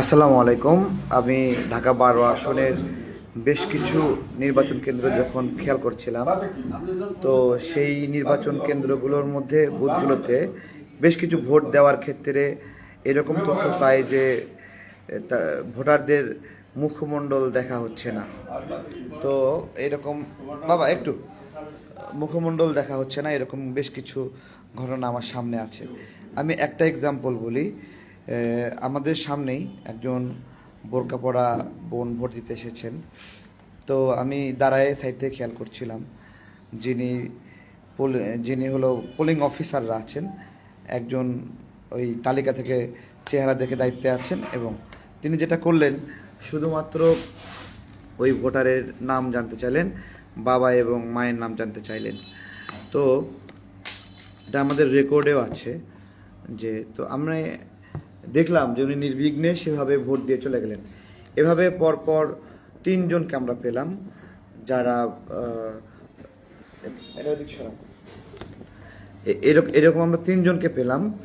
আসসালামু আলাইকুম। আমি ঢাকা বারো আসনের বেশ কিছু নির্বাচন কেন্দ্র যখন খেয়াল করছিলাম, তো সেই নির্বাচন কেন্দ্রগুলোর মধ্যে বুথগুলোতে বেশ কিছু ভোট দেওয়ার ক্ষেত্রে এরকম তথ্য পাই যে ভোটারদের মুখমণ্ডল দেখা হচ্ছে না। তো এরকম, বাবা একটু, মুখমণ্ডল দেখা হচ্ছে না, এরকম বেশ কিছু ঘটনা আমার সামনে আছে। আমি একটা এক্সাম্পল বলি আমাদের সামনেই একজন বোরকা পরা বোন ভোট দিতে এসেছেন। তো আমি দাঁড়ায় সাইড থেকে খেয়াল করছিলাম। যিনি যিনি হলো পোলিং অফিসাররা আছেন, একজন ওই তালিকা থেকে চেহারা দেখে দায়িত্বে আছেন এবং তিনি যেটা করলেন, শুধুমাত্র ওই ভোটারের নাম জানতে চাইলেন, বাবা এবং মায়ের নাম জানতে চাইলেন। তো এটা আমাদের রেকর্ডেও আছে যে, তো আমরা দেখলাম যে উনি নির্বিঘ্নে সেভাবে ভোট দিয়ে চলে গেলেন। এভাবে পরপর তিনজনকে আমরা পেলাম যারা আহ, এটা ওদিক সরাও। এ- এরক- এরকম আমরা তিনজনকে পেলাম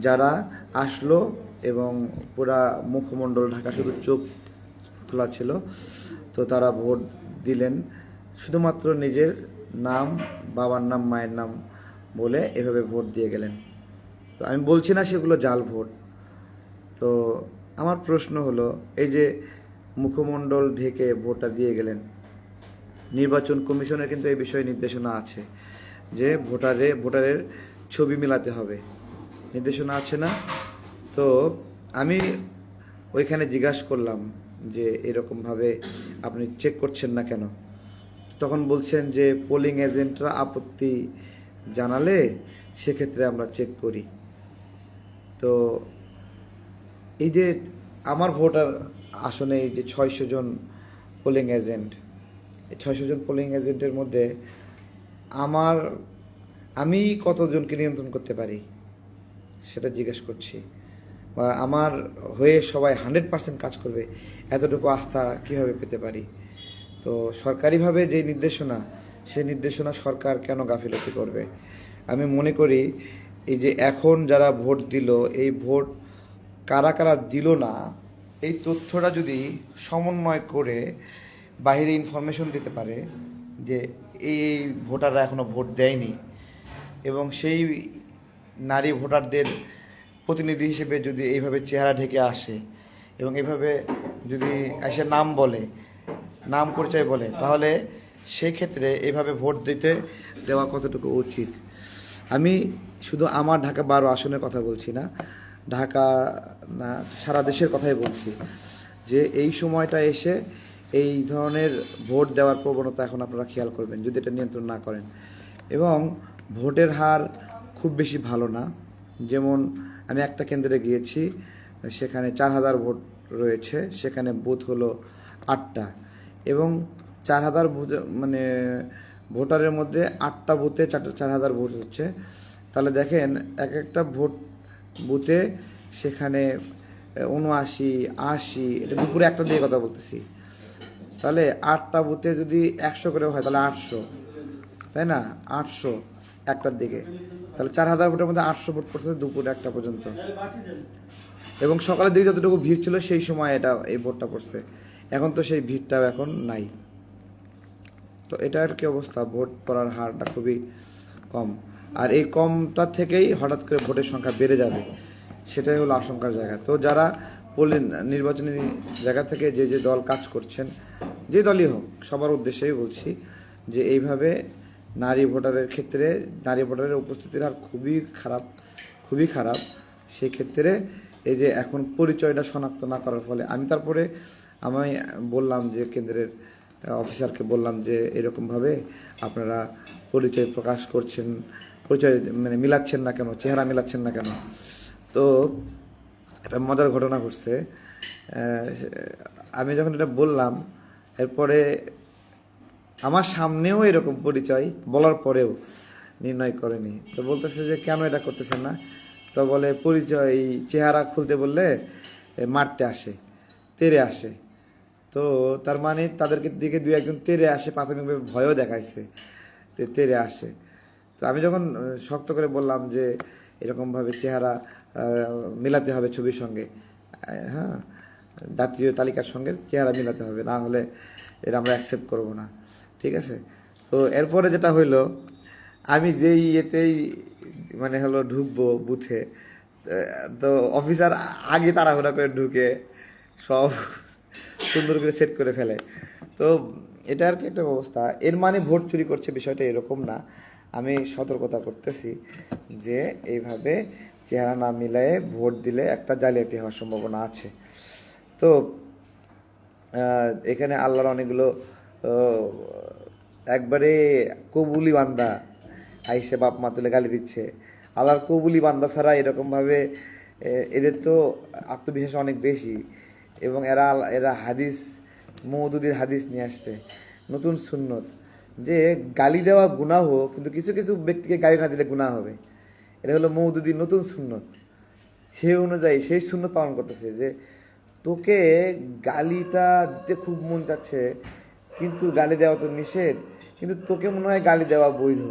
যারা আসলো এবং পুরা মুখমণ্ডল ঢাকা শুধু চোখ খোলা ছিল তো তারা ভোট দিলেন। শুধুমাত্র নিজের নাম বাবার নাম মায়ের নাম বলে এভাবে ভোট দিয়ে গেলেন। তো আমি বলছি না সেগুলো জাল ভোট তো আমার প্রশ্ন হলো, এই যে মুখমণ্ডল ঢেকে ভোটটা দিয়ে গেলেন, নির্বাচন কমিশনের কিন্তু এই বিষয়ে নির্দেশনা আছে যে ভোটারে, ভোটারের ছবি মেলাতে হবে। নির্দেশনা আছে না? তো আমি ওইখানে জিজ্ঞাসা করলাম যে এরকমভাবে আপনি চেক করছেন না কেন? তখন বলছেন যে পোলিং এজেন্টরা আপত্তি জানালে সেক্ষেত্রে আমরা চেক করি। তো এই যে আমার ভোটার আসনে এই যে ছয়শো জন পোলিং এজেন্ট এই ছয়শো জন পোলিং এজেন্টের মধ্যে আমার, আমি কতজনকে নিয়ন্ত্রণ করতে পারি? সেটা জিজ্ঞেস করছি। বা আমার হয়ে সবাই হান্ড্রেড পার্সেন্ট কাজ করবে, এতটুকু আস্থা কীভাবে পেতে পারি? তো সরকারিভাবে যে নির্দেশনা, সেই নির্দেশনা সরকার কেন গাফিলতি করবে? আমি মনে করি এই যে এখন যারা ভোট দিল, এই ভোট কারা কারা দিল না, এই তথ্যটা যদি সমন্বয় করে বাহিরে ইনফরমেশন দিতে পারে যে এই এই ভোটাররা এখনও ভোট দেয়নি এবং সেই নারী ভোটারদের প্রতিনিধি হিসেবে যদি এইভাবে চেহারা ঢেকে আসে এবং এভাবে যদি এসে নাম বলে, নাম পরিচয় বলে, তাহলে সেই ক্ষেত্রে এইভাবে ভোট দিতে দেওয়া কতটুকু উচিত? আমি শুধু আমার ঢাকা বারো আসনের কথা বলছি না ঢাকা, না, সারা দেশের কথাই বলছি, যে এই সময়টা এসে এই ধরনের ভোট দেওয়ার প্রবণতা এখন আপনারা খেয়াল করবেন, যদি এটা নিয়ন্ত্রণ না করেন। এবং ভোটের হার খুব বেশি ভালো না। যেমন আমি একটা কেন্দ্রে গিয়েছি, সেখানে চার হাজার ভোট রয়েছে, সেখানে বুথ হলো আটটা। এবং চার হাজার বুথ মানে ভোটারের মধ্যে আটটা বুথে চার চার হাজার ভোট হচ্ছে। তাহলে দেখেন, এক একটা ভোট বুথে সেখানে উনআশি আশি, এটা দুপুরে একটা দিয়ে কথা বলতেছি। তাহলে আটটা বুথে যদি একশো করে হয়, তাহলে আটশো, তাই না? আটশো একটার দিকে। তাহলে চার হাজার ভোটের মধ্যে আটশো ভোট পড়ছে দুপুর একটা পর্যন্ত। এবং সকালের দিকে যতটুকু ভিড় ছিল, সেই সময় এটা, এই ভোটটা পড়ছে। এখন তো সেই ভিড়টাও এখন নাই। তো এটার কি অবস্থা? ভোট পড়ার হারটা খুবই কম। আর এই কমটা থেকেই হঠাৎ করে ভোটের সংখ্যা বেড়ে যাবে, সেটাই হলো আশঙ্কার জায়গা। তো যারা পোলিং নির্বাচনী জায়গা থেকে যে যে দল কাজ করছেন, যে দলই হোক, সবার উদ্দেশ্যেই বলছি যে এইভাবে নারী ভোটারের ক্ষেত্রে, নারী ভোটারের উপস্থিতির হার খুবই খারাপ খুবই খারাপ। সেই ক্ষেত্রে এই যে এখন পরিচয়টা শনাক্ত না করার ফলে, আমি তারপরে আমি বললাম যে কেন্দ্রের অফিসারকে বললাম যে এরকমভাবে আপনারা পরিচয় প্রকাশ করছেন, পরিচয় মানে মিলাচ্ছেন না কেন, চেহারা মিলাচ্ছেন না কেন? তো একটা মজার ঘটনা ঘটছে। আমি যখন এটা বললাম, এরপরে আমার সামনেও এরকম পরিচয় বলার পরেও নির্ণয় করেনি। তো বলতেছে যে, কেন এটা করতেছেন না? তো বলে, পরিচয় চেহারা খুলতে বললে মারতে আসে, তেরে আসে। তো তার মানে তাদেরকে দিকে দু একজন তেরে আসে, প্রাথমিকভাবে ভয়ও দেখাইছে তেরে আসে। তো আমি যখন শক্ত করে বললাম যে এরকমভাবে চেহারা মেলাতে হবে ছবির সঙ্গে হ্যাঁ জাতীয় তালিকার সঙ্গে চেহারা মিলাতে হবে, না হলে এটা আমরা অ্যাকসেপ্ট করব না, ঠিক আছে? তো এরপরে যেটা হইল, আমি যেই ইয়েতেই মানে হলো ঢুকবো বুথে তো অফিসার আগে তাড়াহুড়া করে ঢুকে সব সুন্দর করে সেট করে ফেলে। তো এটা আর কি একটা ব্যবস্থা। এর মানে ভোট চুরি করছে বিষয়টা এরকম না। আমি সতর্কতা করতেছি যে এইভাবে চেহারা না মিলায়ে ভোট দিলে একটা জালিয়াতি হওয়ার সম্ভাবনা আছে। তো এখানে আল্লাহর অনেকগুলো একবারে কবুলি বান্দা আইসে বাপ মা তুলে গালি দিচ্ছে। আল্লাহর কবুলি বান্দা ছাড়া এরকমভাবে এদের তো আত্মবিশ্বাস অনেক বেশি। এবং এরা এরা হাদিস মৌদুদির হাদিস নিয়ে আসছে। নতুন সুন্নত। যে গালি দেওয়া গুনাহ কিন্তু কিছু কিছু ব্যক্তিকে গালি না দিলে গুনাহ হবে। এটা হলো মৌদুদির নতুন সুন্নত। সেই অনুযায়ী, সেই শূন্য পালন করতেছে যে তোকে গালিটা দিতে খুব মন চাচ্ছে, কিন্তু গালি দেওয়া তো নিষেধ, কিন্তু তোকে মনে হয় গালি দেওয়া বৈধ।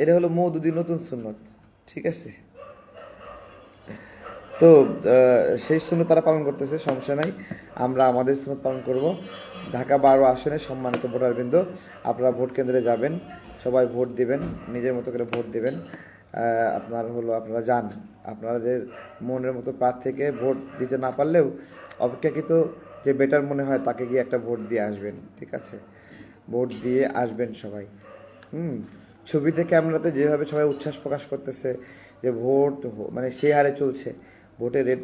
এটা হলো মৌদুদির নতুন সুন্নত। ঠিক আছে? তো সেই সুন্নত তারা পালন করতেছে, সমস্যা নাই। আমরা আমাদের সুন্নত পালন করব। ঢাকা বারো আসনে সম্মানিত ভোটারবৃন্দ, আপনারা ভোট কেন্দ্রে যাবেন, সবাই ভোট দিবেন, নিজের মতো করে ভোট দিবেন। আপনার হলো, আপনারা যান। আপনাদের মনের মতো প্রার্থীকে ভোট দিতে না পারলেও অপেক্ষাকৃত যে বেটার মনে হয়, তাকে গিয়ে একটা ভোট দিয়ে আসবেন, ঠিক আছে? ভোট দিয়ে আসবেন সবাই। হুম, ছবিতে, ক্যামেরাতে যেভাবে সবাই উচ্ছ্বাস প্রকাশ করতেছে যে ভোট মানে সে হারে চলছে। ভোটের রেট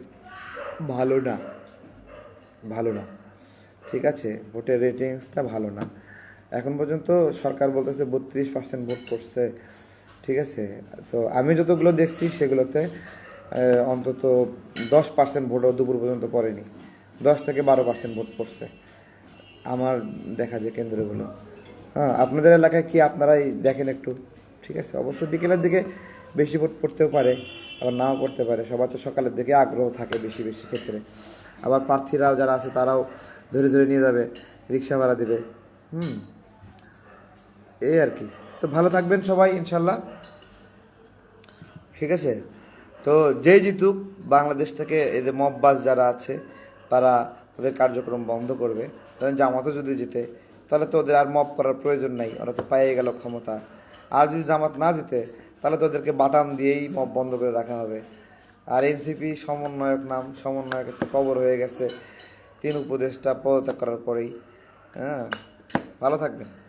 ভালো না। ভালো না। ঠিক আছে, ভোটের রেটিংসটা ভালো না। এখন পর্যন্ত সরকার বলতেছে বত্রিশ পার্সেন্ট ভোট করছে। ঠিক আছে, তো আমি যতগুলো দেখছি সেগুলোতে অন্তত দশ পার্সেন্ট ভোটও দুপুর পর্যন্ত পড়েনি দশ থেকে বারো পার্সেন্ট ভোট পড়ছে আমার দেখা যায় কেন্দ্রগুলো। হ্যাঁ আপনাদের এলাকায় কি আপনারাই দেখেন একটু? ঠিক আছে, অবশ্য বিকেলের দিকে বেশি ভোট পড়তেও পারে। আবার নাও করতে পারে। সবার তো সকালের দিকে আগ্রহ থাকে বেশি বেশি ক্ষেত্রে। আবার প্রার্থীরাও যারা আছে, তারাও ধরে ধরে নিয়ে যাবে, রিক্সা ভাড়া দেবে। হুম। এই আর কি। তো ভালো থাকবেন সবাই, ইনশাল্লাহ। ঠিক আছে? তো যে জিতুক, বাংলাদেশ থেকে এই যে মব বাস যারা আছে, তারা তাদের কার্যক্রম বন্ধ করবে। কারণ জামাতও যদি জিতে, তাহলে তো ওদের আর মব করার প্রয়োজন নাই। ওরা তো পেয়ে গেল ক্ষমতা। আর যদি জামাত না জিতে তাহলে তোদেরকে বাটাম দিয়েই বন্ধ করে রাখা হবে। আর এনসিপি সমন্বয়ক নাম, সমন্বয়ক একটা কবর হয়ে গেছে। তিন উপদেষ্টা পদত্যাগ করার পরেই হ্যাঁ? ভালো থাকবেন।